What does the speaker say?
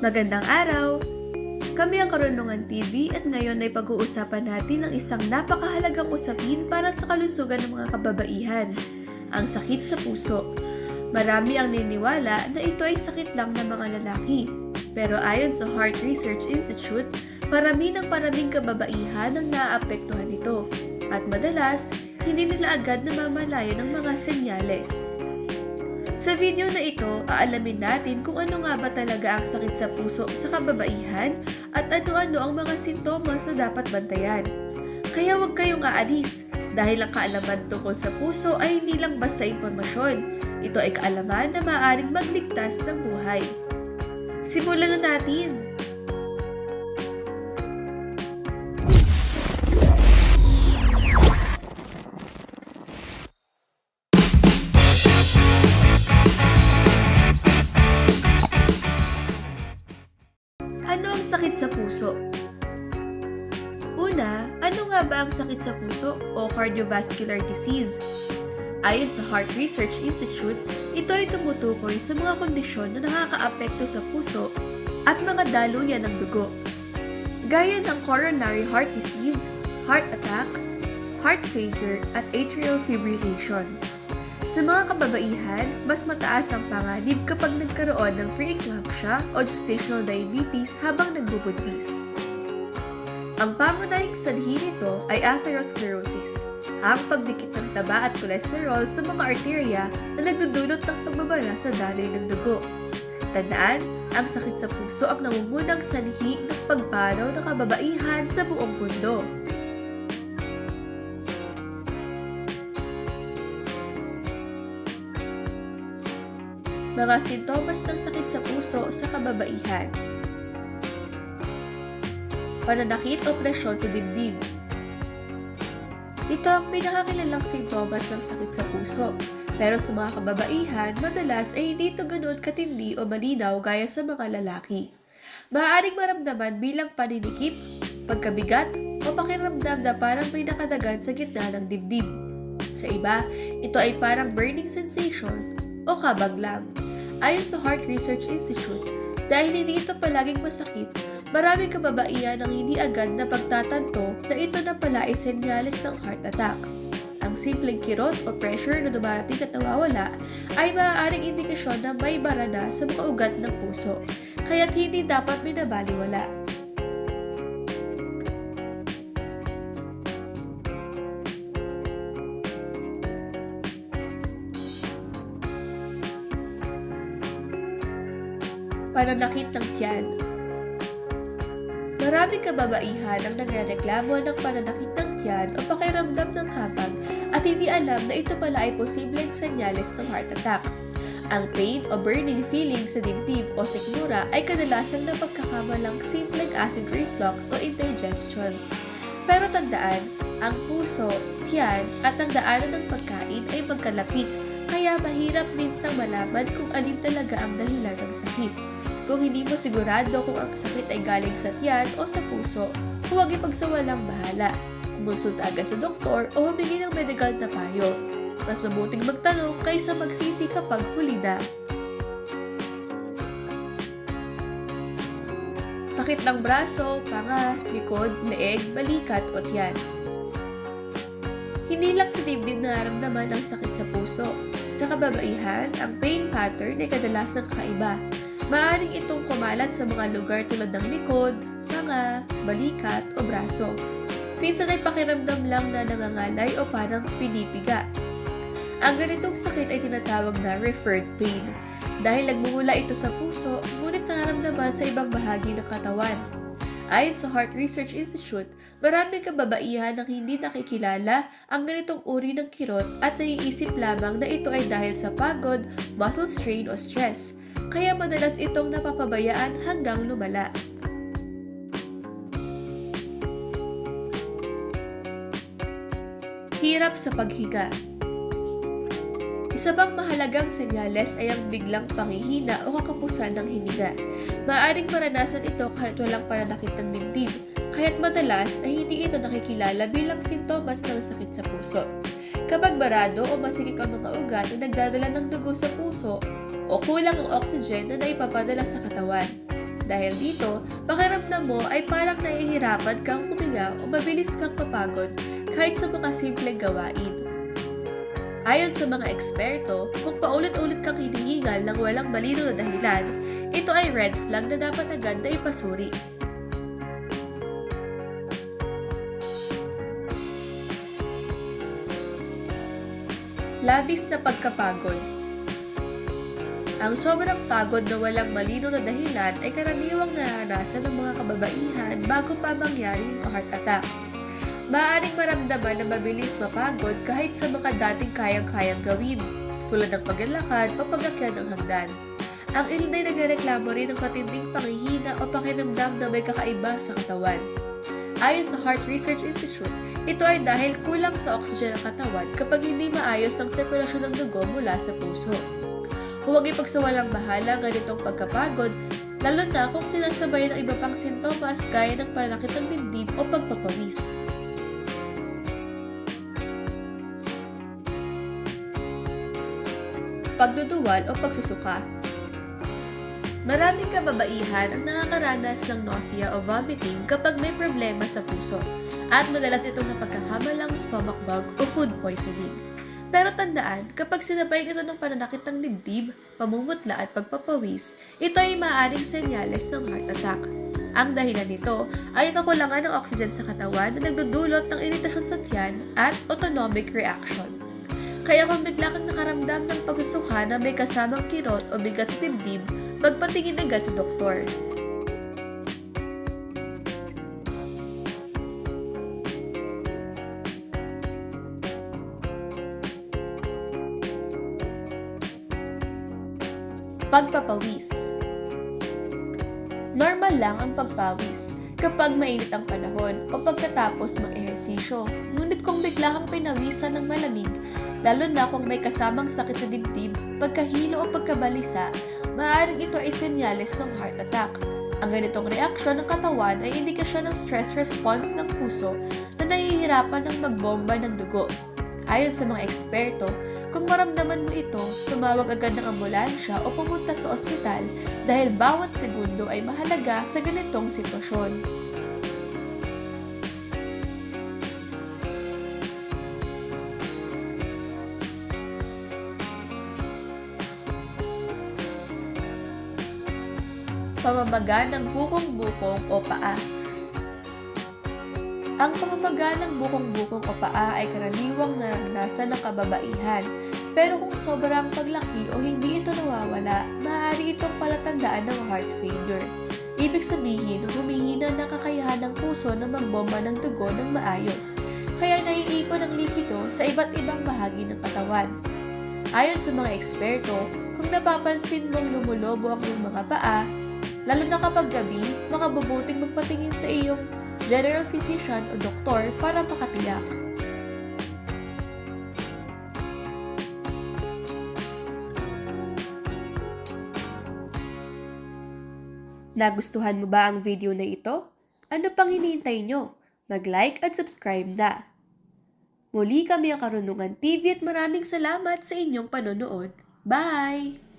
Magandang araw! Kami ang Karunungan TV at ngayon ay pag-uusapan natin ang isang napakahalagang usapin para sa kalusugan ng mga kababaihan, ang sakit sa puso. Marami ang niniwala na ito ay sakit lang ng mga lalaki. Pero ayon sa Heart Research Institute, parami ng paraming kababaihan ang naaapektuhan nito. At madalas, hindi nila agad namamalayan ng mga senyales. Sa video na ito, aalamin natin kung ano nga ba talaga ang sakit sa puso sa kababaihan at ano-ano ang mga sintomas na dapat bantayan. Kaya huwag kayong aalis dahil ang kaalaman tungkol sa puso ay hindi lang basta impormasyon. Ito ay kaalaman na maaaring magligtas ng buhay. Simulan na natin! Nga ba ang sakit sa puso o cardiovascular disease? Ayon sa Heart Research Institute, ito ay tumutukoy sa mga kondisyon na nakakaapekto sa puso at mga daluyan ng dugo. Gaya ng coronary heart disease, heart attack, heart failure, at atrial fibrillation. Sa mga kababaihan, mas mataas ang panganib kapag nagkaroon ng preeclampsia o gestational diabetes habang nagbubuntis. Ang pangunahing sanhi nito ay atherosclerosis, ang pagdikit ng taba at kolesterol sa mga arterya na nagdudulot ng pagbabara sa daloy ng dugo. Tandaan, ang sakit sa puso ang nangungunang sanhi ng pagbaraw ng kababaihan sa buong mundo. Mga sintomas ng sakit sa puso sa kababaihan. Pananakit o presyon sa dibdib. Ito ang pinakakilalang sintomas ng sakit sa puso. Pero sa mga kababaihan, madalas ay hindi ito ganoon katindi o malinaw gaya sa mga lalaki. Maaaring maramdaman bilang paninikip, pagkabigat, o pakiramdam na parang may nakadagan sa gitna ng dibdib. Sa iba, ito ay parang burning sensation o kabag. Ayon sa Heart Research Institute, dahil hindi ito palaging masakit, maraming kababaihan ang hindi agad na pagtatanto na ito na pala ay senyales ng heart attack. Ang simpleng kirot o pressure na dumarating at nawawala ay maaaring indikasyon na may bara na sa mga ugat ng puso, kaya't hindi dapat minabaliwala. Pananakit ng tiyan Maraming kababaihan ang nagrereklamo ng pananakit ng tiyan o pakiramdam ng kapag at hindi alam na ito pala ay posibleng senyales ng heart attack. Ang pain o burning feeling sa dibdib o sikmura ay kadalasang napagkakamalang simpleng acid reflux o indigestion. Pero tandaan, ang puso, tiyan at ang daanan ng pagkain ay magkalapit kaya mahirap minsang malaman kung alin talaga ang dahilan ng sakit. Kung hindi mo sigurado kung ang sakit ay galing sa tiyan o sa puso, huwag ipagsawalang bahala. Kumonsulta agad sa doktor o humingi ng medical na payo. Mas mabuting magtanong kaysa magsisi kapag huli na. Sakit ng braso, panga, likod, leeg, balikat o tiyan. Hindi lang sa dibdib nararamdaman ang sakit sa puso. Sa kababaihan, ang pain pattern ay kadalasang kakaiba. Maaring itong kumalat sa mga lugar tulad ng likod, panga, balikat o braso. Minsan ay pakiramdam lang na nangangalay o parang pinipiga. Ang ganitong sakit ay tinatawag na referred pain dahil nagmumula ito sa puso ngunit nararamdaman sa ibang bahagi ng katawan. Ayon sa Heart Research Institute, maraming kababaihan ang hindi nakikilala ang ganitong uri ng kirot at naiisip lamang na ito ay dahil sa pagod, muscle strain o stress kaya madalas itong napapabayaan hanggang lumala. Hirap sa paghiga Isa pang mahalagang senyales ay ang biglang pangihina o kakapusan ng hininga. Maaring maranasan ito kahit walang pananakit ng dibdib, kaya't madalas ay hindi ito nakikilala bilang sintomas ng sakit sa puso. Kapag barado o masikip ang mga ugat na nagdadala ng dugo sa puso o kulang ang oxygen na naipapadala sa katawan. Dahil dito, pakiramdam mo ay parang nahihirapan kang huminga o mabilis kang mapagod kahit sa mga simpleng gawain. Ayon sa mga eksperto, kung paulit-ulit kang hinihingal ng walang malino na dahilan, ito ay red flag na dapat agad na ipasuri. Labis na pagkapagod Ang sobrang pagod na walang malino na dahilan ay karaniwang naranasan ng mga kababaihan bago pa mangyari ang heart attack. Maaaring maramdaman na mabilis mapagod kahit sa mga dating kayang-kayang gawin, tulad ng paglalakad o pag-akyat ng hagdan. Ang ilan ay nagreklamo rin ng matinding pangihina o pakinamdam na may kakaiba sa katawan. Ayon sa Heart Research Institute, ito ay dahil kulang sa oxygen ang katawan kapag hindi maayos ang sirkulasyon ng dugo mula sa puso. Huwag ipagsawalang bahala ang ganitong pagkapagod, lalo na kung sinasabay ng iba pang sintomas gaya ng pananakit ng dibdib o pagpapawis. Pagduduwal o pagsusuka Maraming kababaihan ang nakakaranas ng nausea o vomiting kapag may problema sa puso at madalas itong napagkakamalang stomach bug o food poisoning. Pero tandaan, kapag sinabay ito ng pananakit ng dibdib, pamumutla at pagpapawis, ito ay maaaring senyales ng heart attack. Ang dahilan nito ay ang kakulangan ng oxygen sa katawan na nagdudulot ng iritasyon sa tiyan at autonomic reaction. Kaya kung bigla kang nakaramdam ng pagsusuka na may kasamang kirot o bigat sa dibdib, magpatingin agad sa doktor. Pagpapawis Normal lang ang pagpawis kapag mainit ang panahon o pagkatapos mag-ehersisyo. Ngunit kung bigla kang pinawisan ng malamig, lalo na kung may kasamang sakit sa dibdib, pagkahilo o pagkabalisa, maaaring ito ay senyales ng heart attack. Ang ganitong reaksyon ng katawan ay indikasyon ng stress response ng puso na nahihirapan ng magbomba ng dugo. Ayon sa mga eksperto, kung maramdaman mo ito, tumawag agad ng ambulansya o pumunta sa ospital dahil bawat segundo ay mahalaga sa ganitong sitwasyon. Pamamaga ng bukong-bukong o paa ang pamamaga ng bukong-bukong o paa ay karaniwang naranasan ng kababaihan. Pero kung sobrang paglaki o hindi ito nawawala, maaari itong palatandaan ng heart failure. Ibig sabihin, humihina ng kakayahan ng puso na magbomba ng dugo ng maayos, kaya naiipon ang likido sa iba't ibang bahagi ng katawan. Ayon sa mga eksperto, kung napapansin mong lumulobo ang iyong mga paa, lalo na kapag gabi, makabubuting magpatingin sa iyong general physician o doktor para makatiyak. Nagustuhan mo ba ang video na ito? Ano pang hinihintay nyo? Mag-like at subscribe na. Muli kami ang Karunungan TV at maraming salamat sa inyong panonood. Bye!